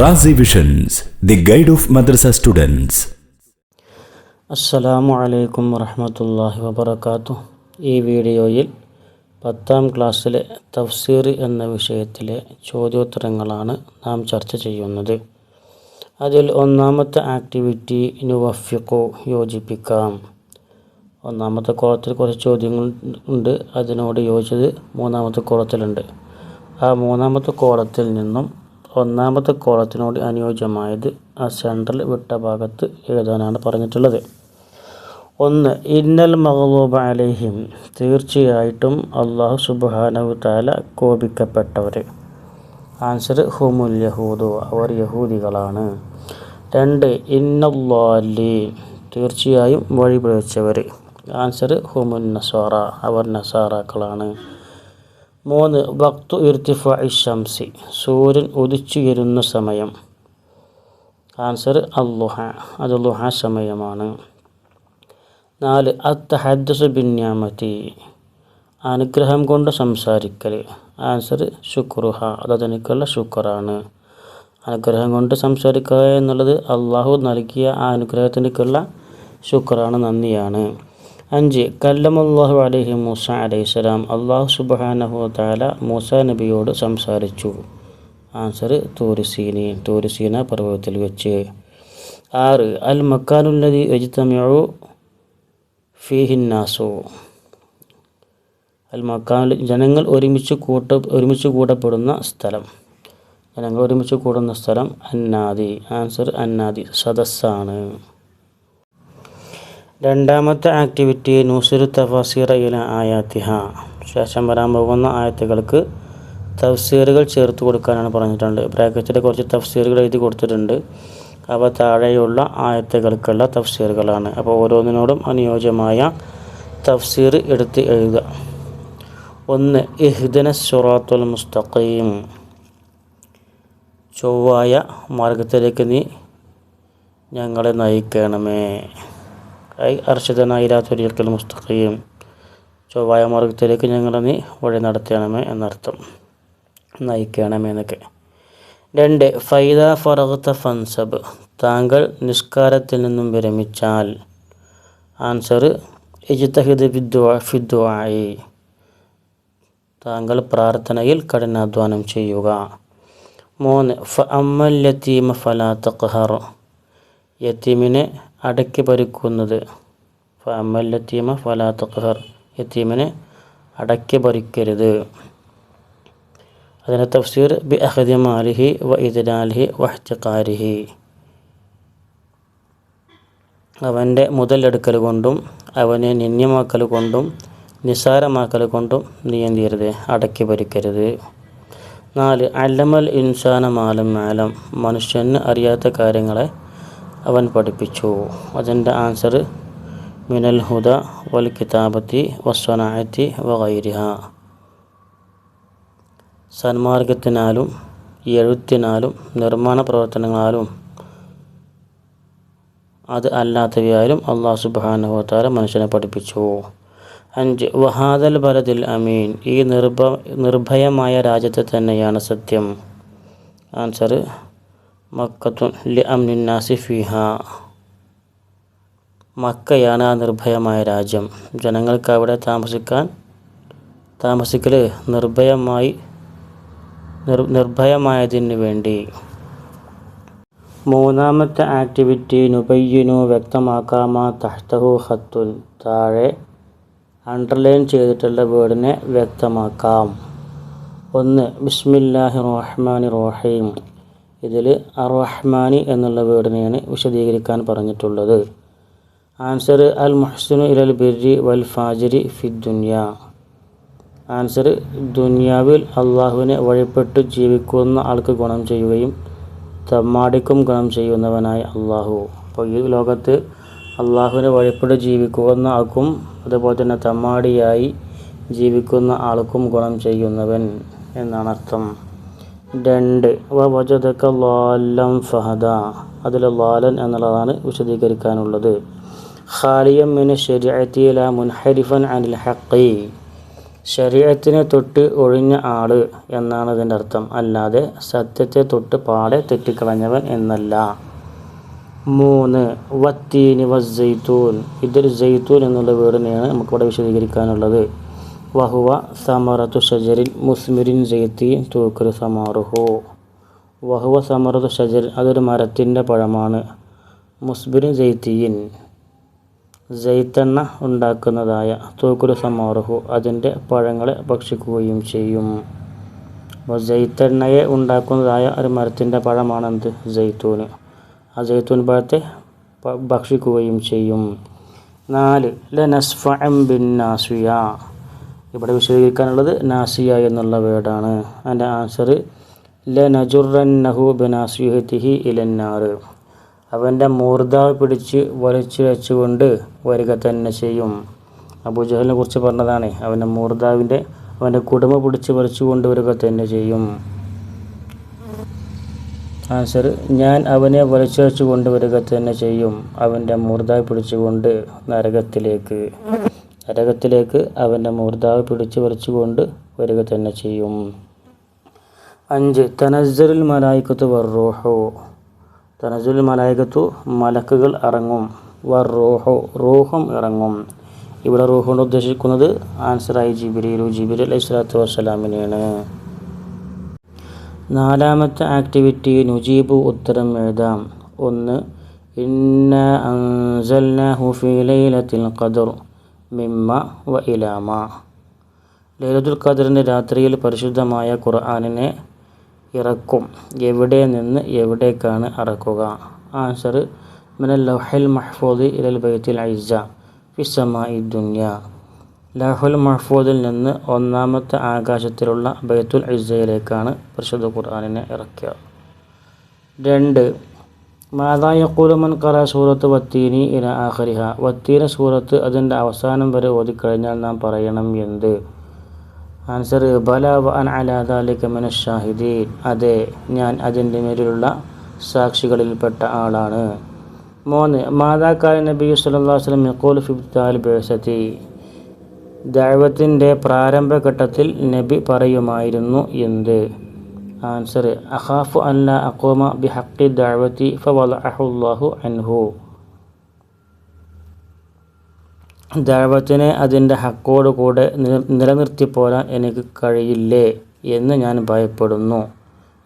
Razi visions the guide of madrasa students അസ്സലാമു അലൈക്കും വറഹമത്തല്ലാഹി വബർക്കാത്തു ഈ വീഡിയോയിൽ പത്താം ക്ലാസ്സിലെ തഫ്സീർ എന്ന വിഷയത്തിലെ ചോദ്യോത്തരങ്ങളാണ് നാം ചർച്ച ചെയ്യുന്നത്. അതിൽ ഒന്നാമത്തെ ആക്ടിവിറ്റി നുവഫിക്കോ യോജിപ്പിക്കാം. ഒന്നാമത്തെ കോളത്തിൽ കുറച്ച് ചോദ്യങ്ങൾ ഉണ്ട്. അതിനോട് യോജിച്ചത് മൂന്നാമത്തെ കോളത്തിലുണ്ട്. ആ മൂന്നാമത്തെ കോളത്തിൽ നിന്നും ഒന്നാമത്തെ കോളത്തിനോട് അനുയോജ്യമായത് ആ സെൻട്രൽ വിട്ട ഭാഗത്ത് എഴുതാനാണ് പറഞ്ഞിട്ടുള്ളത്. ഒന്ന് ഇന്നൽ മഹബൂബ് അലൈഹിം. തീർച്ചയായിട്ടും അള്ളാഹു സുബാനവു താല കോപിക്കപ്പെട്ടവർ ആൻസർ ഹുമുൽ യഹൂദു. അവർ യഹൂദികളാണ്. രണ്ട് ഇന്നല്ലാലി. തീർച്ചയായും വഴിപിഴച്ചവർ ആൻസർ ഹുമുൻ നസാറ അവർ നസാറാക്കളാണ് മൂന്ന് വക്തു ഇർത്തിഫ ഇഷംസി സൂര്യൻ ഉദിച്ചുയരുന്ന സമയം. ആൻസർ അല്ലുഹ അത് ലുഹ സമയമാണ്. നാല് അത്തഹദ്സു ബിന്യാമതി അനുഗ്രഹം കൊണ്ട് സംസാരിക്കൽ ആൻസർ ശുക്രുഹ അത് അതിനേക്കുള്ള ശുക്രാണ്. അനുഗ്രഹം കൊണ്ട് സംസാരിക്കുക എന്നുള്ളത് അള്ളാഹു നൽകിയ ആ അനുഗ്രഹത്തിനേക്കുള്ള ശുക്രാണ് നന്ദിയാണ്. അഞ്ച് കല്ലമല്ലാഹു അലഹി മൂസ അലൈഹിസ്സലാം അള്ളാഹു സുബാനഹു താല മൂസ നബിയോട് സംസാരിച്ചു. ആൻസർ തൂരിസീനി തൂരിസീന പർവതത്തിൽ വെച്ച്. ആറ് അൽ മക്കാനുല്ലതി എജ്തമിഴു ഫീഹിന്നാസു അൽ മക്കാൻ ജനങ്ങൾ ഒരുമിച്ച് കൂട്ട ഒരുമിച്ച് കൂടപ്പെടുന്ന സ്ഥലം. ജനങ്ങൾ ഒരുമിച്ച് കൂടുന്ന സ്ഥലം അന്നാദി. ആൻസർ അന്നാദി സദസ്സാണ്. രണ്ടാമത്തെ ആക്ടിവിറ്റി നൂസുരു തഫാസീറയില ഇല ആയാത്തിഹ. ശേഷം വരാൻ പോകുന്ന ആയത്തുകൾക്ക് തഫ്സീറുകൾ ചേർത്ത് കൊടുക്കാനാണ് പറഞ്ഞിട്ടുണ്ട്. ബ്രാക്കറ്റിൽ കുറച്ച് തഫ്സീറുകൾ എഴുതി കൊടുത്തിട്ടുണ്ട്. അവ താഴെയുള്ള ആയത്തുകൾക്കുള്ള തഫ്സീറുകളാണ്. അപ്പോൾ ഓരോന്നിനോടും അനുയോജ്യമായ തഫ്സീർ എടുത്ത് എഴുതുക. ഒന്ന് ഇഹ്ദന സുറാത്തുൽ മുസ്തഖീം. ചൊവ്വായ മാർഗത്തിലേക്ക് നീ ഞങ്ങളെ നയിക്കണമേ. ഐ അർഷിതനായിരാത്തൊരിക്കൽ മുസ്തഖീം. ചൊവ്വായ മാർഗത്തിലേക്ക് ഞങ്ങളെ നീ വഴി നടത്തണമേ എന്നർത്ഥം. നയിക്കണമേ എന്നൊക്കെ രണ്ട് ഫൈദ ഫറഹത്ത ഫൻസബ്. താങ്കൾ നിസ്കാരത്തിൽ നിന്നും വിരമിച്ചാൽ. ആൻസർ ഇജിത്തഹിദ് ഫിദ്വാ ഫിദ്വായി താങ്കൾ പ്രാർത്ഥനയിൽ കഠിനാധ്വാനം ചെയ്യുക. മൂന്ന് ഫ അമ്മൽ യത്തീമ ഫലാ തഖഹർ. യത്തീമിനെ അടക്കി ഭരിക്കുന്നത് ഫ അമ്മൽ യത്തീമ ഫലാ തഖഹർ. യത്തീമിനെ അടക്കി ഭരിക്കരുത് അതിന്റെ തഫ്സീർ ബി അഹദി മാലിഹി വ ഇതിനാലിഹി വഹ്ജക്കാരിഹി അവന്റെ മുതലെടുക്കൽ കൊണ്ടും അവനെ നിന്യമാക്കൽ കൊണ്ടും നിസാരമാക്കൽ കൊണ്ടും നീ അടക്കി ഭരിക്കരുത് നാല് അല്ലമൽ ഇൻസാന മാലം മാലം. മനുഷ്യന് അറിയാത്ത കാര്യങ്ങളെ അവൻ പഠിപ്പിച്ചു. അതിന്റെ ആൻസർ മിനൽ ഹുദ വൽ കിതാബത്തി വസ്വനായത്തി വൈരിഹ സന്മാർഗത്തിനാലും എഴുത്തിനാലും നിർമ്മാണ പ്രവർത്തനങ്ങളാലും അത് അല്ലാത്തവയാലും അള്ളാഹു സുബാനുഹോത്താര മനുഷ്യനെ പഠിപ്പിച്ചു. അഞ്ച് വഹാദൽ ബലദിൽ അമീൻ. ഈ നിർഭ നിർഭയമായ രാജ്യത്തെ തന്നെയാണ് സത്യം. ആൻസർ മക്കത്തുൻ ലി അംനിന്നാസി ഫിഹ. മക്കയാണ് ആ നിർഭയമായ രാജ്യം. ജനങ്ങൾക്ക് അവിടെ താമസിക്കാൻ താമസിക്കൽ നിർഭയമായി നിർ നിർഭയമായതിന് വേണ്ടി. മൂന്നാമത്തെ ആക്ടിവിറ്റി നുബയ്യനു വ്യക്തമാക്കാമ തഹ്തഹു ഹത്തുൽ താഴെ അണ്ടർലൈൻ ചെയ്തിട്ടുള്ള വേർഡിനെ വ്യക്തമാക്കാം. ഒന്ന് ബിസ്മില്ലാഹി റഹ്മാനി റഹീം. ഇതിൽ അറഹ്മാനി എന്നുള്ള വേർഡിനെയാണ് വിശദീകരിക്കാൻ പറഞ്ഞിട്ടുള്ളത്. ആൻസർ അൽ മുഹ്സിനു ഇലൽ ബിരി വൽ ഫാജിരി ഫി ദുനിയ. ആൻസർ ദുനിയാവിൽ അള്ളാഹുവിനെ വഴിപ്പെട്ട് ജീവിക്കുന്ന ആൾക്ക് ഗുണം ചെയ്യുകയും തമ്മാടിക്കും ഗുണം ചെയ്യുന്നവനായ അള്ളാഹു. അപ്പോൾ ഈ ലോകത്ത് അള്ളാഹുവിനെ വഴിപ്പെട്ട് ജീവിക്കുന്ന ആൾക്കും അതുപോലെ തന്നെ തമ്മാടിയായി ജീവിക്കുന്ന ആൾക്കും ഗുണം ചെയ്യുന്നവൻ എന്നാണ് അർത്ഥം. രണ്ട്. വജദക്ക ലാലം ഫഹദ. അതിൽ ലാലൻ എന്നുള്ളതാണ് വിശദീകരിക്കാനുള്ളത്. ഖാലിയം മിന ശരിഅത്തില മുൻഹരിഫൻ അനിൽ ഹക്കി ശരീരത്തിനെ തൊട്ട് ഒഴിഞ്ഞ ആൾ എന്നാണ് ഇതിന്റെ അർത്ഥം. അല്ലാതെ സത്യത്തെ തൊട്ട് പാടെ തെറ്റിക്കളഞ്ഞവൻ എന്നല്ല. മൂന്ന്. വത്തീനി വസ്സൈത്തൂൻ ഇതൊരു ജെയ്ത്തൂൻ എന്നുള്ള വീടിനെയാണ് നമുക്കിവിടെ വിശദീകരിക്കാനുള്ളത്. വഹുവ സമറത്തു ഷജറിൽ മുസ്മിരിൻ ജയത്തി തൂക്കരു സമാറുഹു. വഹുവ സമറത്തു ഷജർ അതൊരു മരത്തിന്റെ പഴമാണ്. മുസ്ബിരിൻ ജയ്തീൻ ജയ്ത്തെണ്ണ ഉണ്ടാക്കുന്നതായ തൂക്കുരു സമാറുഹു അതിന്റെ പഴങ്ങളെ ഭക്ഷിക്കുകയും ചെയ്യും. അപ്പോൾ ജയ്ത്തെണ്ണയെ ഉണ്ടാക്കുന്നതായ ഒരു മരത്തിന്റെ പഴമാണെന്ത്? ജയ്ത്തൂന്. ആ ജയ്ത്തൂൻ പഴത്തെ ഭക്ഷിക്കുകയും ചെയ്യും. നാല് ലനസ്ഫ എം ഇവിടെ വിശദീകരിക്കാനുള്ളത് നാസിയ എന്നുള്ള വേർഡാണ്. അതിന്റെ ആൻസർ ല നജുറന്നഹു ബിനാസിഹത്തിഹി ഇലന്നാറ് അവന്റെ മൂർധാവ് പിടിച്ച് വലിച്ചു വെച്ചുകൊണ്ട് വരിക തന്നെ ചെയ്യും. അബൂജഹലിനെ കുറിച്ച് പറഞ്ഞതാണ്. അവന്റെ മൂർധാവിന്റെ അവന്റെ കുടുംബ പിടിച്ച് വലിച്ചു കൊണ്ടുവരിക തന്നെ ചെയ്യും. ആൻസർ ഞാൻ അവനെ വലിച്ചു കൊണ്ടുവരിക തന്നെ ചെയ്യും. അവന്റെ മൂർധാവ് പിടിച്ചുകൊണ്ട് നരകത്തിലേക്ക്. നരകത്തിലേക്ക് അവന്റെ മൂർധാവ് പിടിച്ചു വലിച്ചുകൊണ്ട് വരിക തന്നെ ചെയ്യും. അഞ്ച് തനസറുൽ മലായിക്കത്ത് വർറോഹോ തനസുൽ മലായിക്കത്തു മലക്കുകൾ ഇറങ്ങും വർറോഹോ റോഹം ഇറങ്ങും. ഇവിടെ റൂഹ് കൊണ്ട് ഉദ്ദേശിക്കുന്നത് ആൻസറായി ജിബിരിയിലു ജിബിരി അലൈഹി സ്വലാത്തു വസ്സലാമിനെയാണ് നാലാമത്തെ ആക്ടിവിറ്റി നുജീബു ഉത്തരം എഴുതാം. ഒന്ന് ഇന്ന അൻസൽനാഹു ഫീ ലൈലത്തിൽ ഖദർ. മിമ്മ വ ഇലാമ. ലൈലത്തുൽ ഖദറിന്റെ രാത്രിയിൽ പരിശുദ്ധമായ ഖുർആാനിനെ ഇറക്കും. എവിടെ നിന്ന് എവിടേക്കാണ് ഇറക്കുക? ആൻസർ മിനൽ ലൗഹൽ മഹ്ഫൂദ് ഇലൽ ബൈത്തിൽ ഐസ ഫിസമായി ദുന്യ. ലഹുൽ മഹ്ഫൂദിൽ നിന്ന് ഒന്നാമത്തെ ആകാശത്തിലുള്ള ബൈത്തുൽ ഐസയിലേക്കാണ് പരിശുദ്ധ ഖുർആാനിനെ ഇറക്കുക. രണ്ട് മാതാ യക്കൂലമൻ കറ സൂറത്ത് വത്തീനി ഇന ആഖരിഹ വത്തീന സൂറത്ത് അതിന്റെ അവസാനം വരെ ഓതിക്കഴിഞ്ഞാൽ നാം പറയണം എന്ത്? ആൻസർ ബല അൻ അലാദാലിക മിന ഷാഹിദീൻ. അതെ ഞാൻ അതിന്റെ മേലുള്ള സാക്ഷികളിൽപ്പെട്ട ആളാണ്. മൂന്ന് മാതാക്കാല നബി സല്ലല്ലാഹു അലൈഹി വസല്ലം യഖൂൽ ഫി ഇബ്താൽ ബിഅസതി ദഅവത്തിന്റെ പ്രാരംഭഘട്ടത്തിൽ നബി പറയുമായിരുന്നു എന്ത്? ആൻസർ അഖാഫു അല്ല അക്കോമ ബി ഹക്കി ദാവത്തി ഫവലഅഹുല്ലാഹു അൻഹു. ദാവത്തിനെ അതിന്റെ ഹക്കോട് കൂടെ നില- നിലനിർത്തിപ്പോരാൻ എനിക്ക് കഴിയില്ലേ എന്ന് ഞാൻ ഭയപ്പെടുന്നു.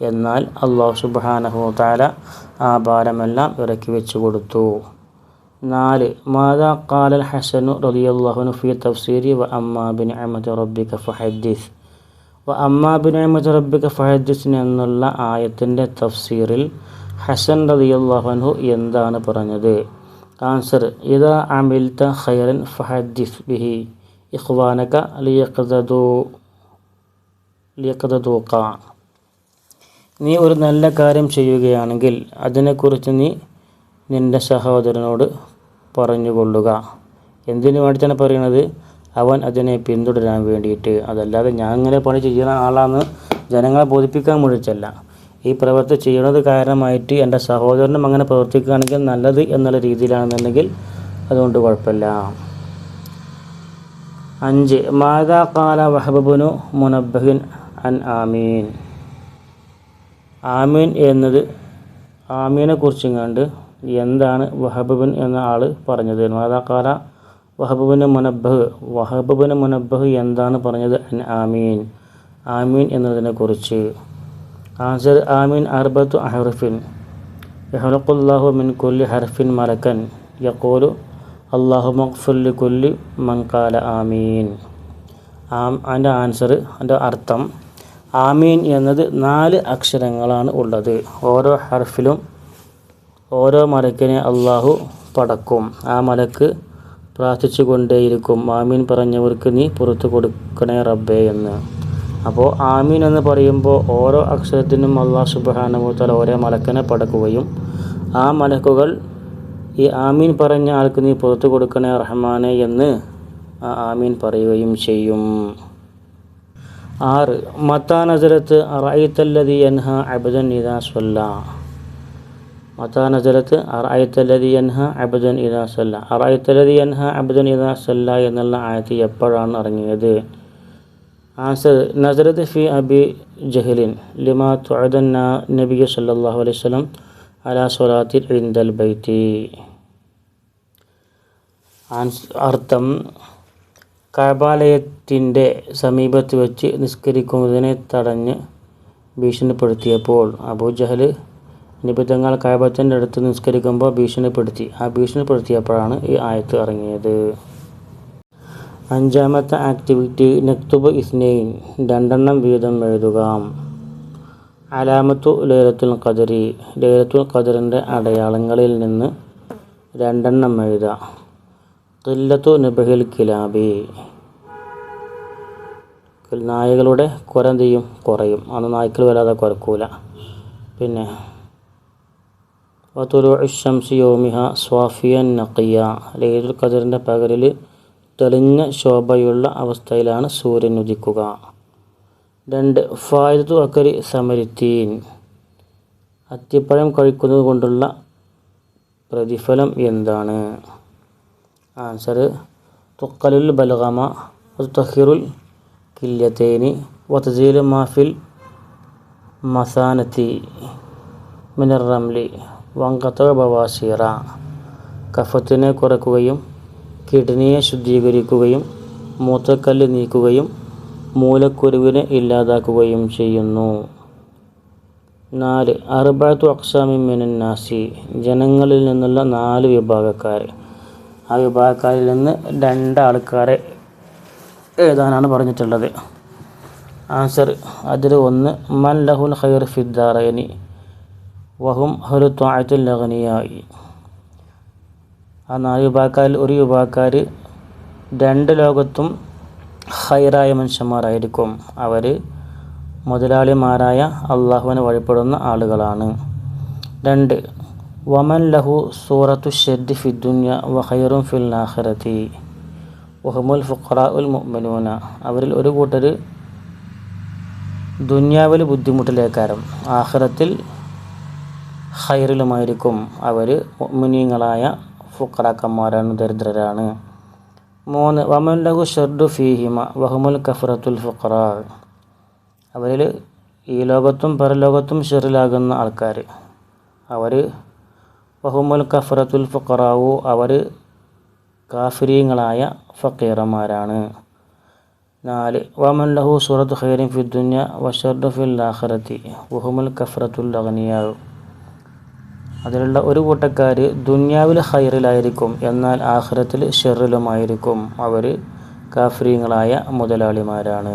എന്നാൽ അള്ളാഹു സുബാനഹു താല ആ ഭാരമെല്ലാം ഇറക്കി വെച്ചു കൊടുത്തു നാല് മാതാ കാലൽ ഹസനു റളിയല്ലാഹുനു ഫി തഫ്സീരി വ അമ്മാബിൻ അഹമ്മദ് റബ്ബിക ഫഹദ്ദിസ്. വ അമ്മാ ഫഹദ്സ് അഹമ്മദ് റബ്ബിക ഫഹദ്ദിസ് എന്നുള്ള ആയത്തിന്റെ തഫ്സീറിൽ ഹസൻ റളിയല്ലാഹു എന്താണ് പറഞ്ഞത്? ആൻസർ ഇതാ അമിൽത്ത ഖൈറൻ ഫഹദ്ദിസ് ബിഹി ഇഖ്വാനക ലിയഖ്ദദൂക നീ ഒരു നല്ല കാര്യം ചെയ്യുകയാണെങ്കിൽ അതിനെക്കുറിച്ച് നീ നിന്റെ സഹോദരനോട് പറഞ്ഞുകൊള്ളുക. എന്തിനു വേണ്ടിയിട്ടാണ് പറയുന്നത്? അവൻ അതിനെ പിന്തുടരാൻ വേണ്ടിയിട്ട്. അതല്ലാതെ ഞാൻ ഇങ്ങനെ പണി ചെയ്യുന്ന ആളാന്ന് ജനങ്ങളെ ബോധിപ്പിക്കാൻ മുഴിച്ചല്ല. ഈ പ്രവൃത്തി ചെയ്യുന്നത് കാരണമായിട്ട് എന്റെ സഹോദരനും അങ്ങനെ പ്രവർത്തിക്കുകയാണെങ്കിൽ നല്ലത് എന്നുള്ള രീതിയിലാണെന്നുണ്ടെങ്കിൽ അതുകൊണ്ട് കുഴപ്പമില്ല. അഞ്ച് മാതാ കാല വഹബുനു മുനബഹിൻ അൻ ആമീൻ. ആമീൻ എന്നത് ആമീനെ കുറിച്ചും കണ്ട് എന്താണ് വഹബുബിൻ എന്ന ആൾ പറഞ്ഞത്? മാതാക്കാല വഹബുബിന് മുനബഹ് വഹബുബിന് മുനബഹ് എന്താണ് പറഞ്ഞത് അൻ ആമീൻ. ആമീൻ എന്നതിനെക്കുറിച്ച്. ആൻസർ ആമീൻ അർബത്തു അഹർഫിൻ. യഹ്ലഖുല്ലാഹു മിൻ കുല്ലി ഹർഫിൻ മലക്കൻ. യക്കോലു അള്ളാഹു മഖ്ഫുല്ലി കുല്ലി മൻകാല ആമീൻ. ആം അതിന്റെ ആൻസർ അതിന്റെ അർത്ഥം ആമീൻ എന്നത് നാല് അക്ഷരങ്ങളാണ് ഉള്ളത്. ഓരോ ഹർഫിലും ഓരോ മലക്കിനെ അള്ളാഹു പടക്കും. ആ മലക്ക് പ്രാർത്ഥിച്ചു കൊണ്ടേയിരിക്കും ആമീൻ പറഞ്ഞവർക്ക് നീ പുറത്തു കൊടുക്കണേ റബ്ബേ എന്ന്. അപ്പോൾ ആമീൻ എന്ന് പറയുമ്പോൾ ഓരോ അക്ഷരത്തിനും അള്ളാ സുബാനുഭവത്താൽ ഓരോ മലക്കനെ പടക്കുകയും ആ മലക്കുകൾ ഈ ആമീൻ പറഞ്ഞ ആൾക്ക് നീ പുറത്തു കൊടുക്കണേ റഹ്മാനെ എന്ന് ആ ആമീൻ പറയുകയും ചെയ്യും. ആറ് മത്താനസരത്ത് റൈത്തല്ലതി അൻഹ അബദൻ ഇദാ സ്വല്ല മത്താ നസരത്ത് അറായിത്തല്ലതി അൻഹ അബദൻ ഇദാ സല്ല അറായിത്തല്ലതി യൻഹ സല്ല എന്നുള്ള ആയത്ത് എപ്പോഴാണ് ഇറങ്ങിയത് ആൻസർ നസരത്ത് ഫി അബി ജഹലിൻ ലിമാ തുഅദൻ നബി സല്ലല്ലാഹു അലൈഹി വസല്ലം അലാ സ്വലാത്തിൽ ഇന്ദൽ ബൈത്തി അർത്ഥം കബാലയത്തിന്റെ സമീപത്ത് വെച്ച് നിസ്കരിക്കുന്നതിനെ തടഞ്ഞ് ഭീഷണിപ്പെടുത്തിയപ്പോൾ അബൂജഹൽ നിബിധങ്ങൾ കഴബത്തിന്റെ അടുത്ത് നിസ്കരിക്കുമ്പോൾ ഭീഷണിപ്പെടുത്തി. ആ ഭീഷണിപ്പെടുത്തിയപ്പോഴാണ് ഈ ആയത്ത് ഇറങ്ങിയത്. അഞ്ചാമത്തെ ആക്ടിവിറ്റി നക്തുബ് ഇസ്നെയിൻ രണ്ടെണ്ണം വീതം എഴുതുക. അലാമത്തു ലേലത്തുൽ ഖദരി ലേലത്തുൽ ഖദറിന്റെ അടയാളങ്ങളിൽ നിന്ന് രണ്ടെണ്ണം എഴുതുക. തുല്ലത്തു നബഹിൽ കിലാബി. നായകളുടെ കുരന്തിയും കുറയും. അന്ന് നായ്ക്കൾ വരാതെ കുരക്കൂല പിന്നെ യോമിഹ സ്വാഫിയൻ നക്കിയ ലൈലുൽ ഖദറിന്റെ പകലിൽ തെളിഞ്ഞ ശോഭയുള്ള അവസ്ഥയിലാണ് സൂര്യൻ ഉദിക്കുക. രണ്ട് ഫായതു അക്കരി സമരിത്തീൻ. അത്തിപ്പഴം കഴിക്കുന്നത് കൊണ്ടുള്ള പ്രതിഫലം എന്താണ്? ആൻസർ തുക്കലുൽ ബലഗമ തഹിറുൽ കില്യത്തേനി വതജീൽ മാഫിൽ മസാനത്തി മിനർ റംലി. വങ്കത്ത ബവാസീറ കഫത്തിനെ കുറയ്ക്കുകയും കിഡ്നിയെ ശുദ്ധീകരിക്കുകയും മൂത്രക്കല്ല് നീക്കുകയും മൂലക്കുരുവിനെ ഇല്ലാതാക്കുകയും ചെയ്യുന്നു. നാല് അറുപത്തു അക്സാമി മിനന്നാസി ജനങ്ങളിൽ നിന്നുള്ള നാല് വിഭാഗക്കാർ. ആ വിഭാഗക്കാരിൽ നിന്ന് രണ്ട് ആൾക്കാരെ എഴുതാനാണ് പറഞ്ഞിട്ടുള്ളത്. ആൻസർ അതിൽ ഒന്ന് മൻ ലഹുൽ ഹൈർ ഫിദ്ദാറൈനി വഹും ഹലു ത്വാഴത്തുൽ ലഹനിയായി ആ നാല് വിഭാഗക്കാരിൽ ഒരു വിഭാഗക്കാർ രണ്ട് ലോകത്തും ഹൈറായ മനുഷ്യന്മാരായിരിക്കും. അവർ മുതലാളിമാരായ അള്ളാഹുവിനെ വഴിപ്പെടുന്ന ആളുകളാണ്. രണ്ട് വമൻ ലഹു സൂറത്തു ഷെഡ് ഫിദ്ദുന്യ വഹൈറും ഫിൽ ആഖിറത്തി. വഹമുൽ ഫുഖറ ഉൽ മുഅ്മിനൂന. അവരിൽ ഒരു കൂട്ടർ ദുന്യാവിൽ ബുദ്ധിമുട്ടിലേക്കാരം ആഖിറത്തിൽ ഹൈറിലുമായിരിക്കും അവർ മുനിയങ്ങളായ ഫുക്കറാക്കന്മാരാണ് ദരിദ്രരാണ്. മൂന്ന് വമൻ ലഹു ഷെർഡു ഫീഹിമ വഹമുൽ കഫറത്തുൽ ഫുക്കറാർ അവരിൽ ഈ ലോകത്തും പരലോകത്തും ഷെറിലാകുന്ന ആൾക്കാർ അവർ വഹുമുൽ കഫറത്തുൽ ഫുക്കറാവു അവർ കാഫിരീങ്ങളായ ഫക്കീറന്മാരാണ്. നാല് വമൻ ലഹു സൂറത്ത് ഖൈറിൻ ഫി ദുന്യ വഷർദു ഫിൽ ആഖിറത്തി വഹുമുൽ കഫറത്തുൽ അഗ്നിയാവ് അതിലുള്ള ഒരു കൂട്ടക്കാർ ദുന്യാവിൽ ഹൈറിലായിരിക്കും എന്നാൽ ആഹ്റത്തിൽ ഷെറിലുമായിരിക്കും. അവർ കാഫ്രീങ്ങളായ മുതലാളിമാരാണ്.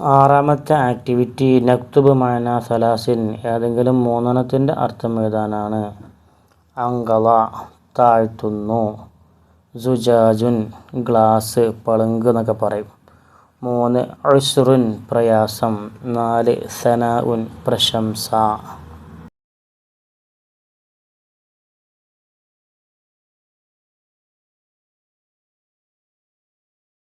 ആറാമത്തെ ആക്ടിവിറ്റി നക്തുബ് മാന സലാസിൻ. ഏതെങ്കിലും മൂന്നെണ്ണത്തിന്റെ അർത്ഥം എഴുതാനാണ് അങ്കള താഴ്ത്തുന്നു. സുജാജുൻ ഗ്ലാസ് പളുങ്ക് എന്നൊക്കെ പറയും. മൂന്ന് അഴ്സുറുൻ പ്രയാസം. നാല് സനാഉൻ ഉൻ പ്രശംസ.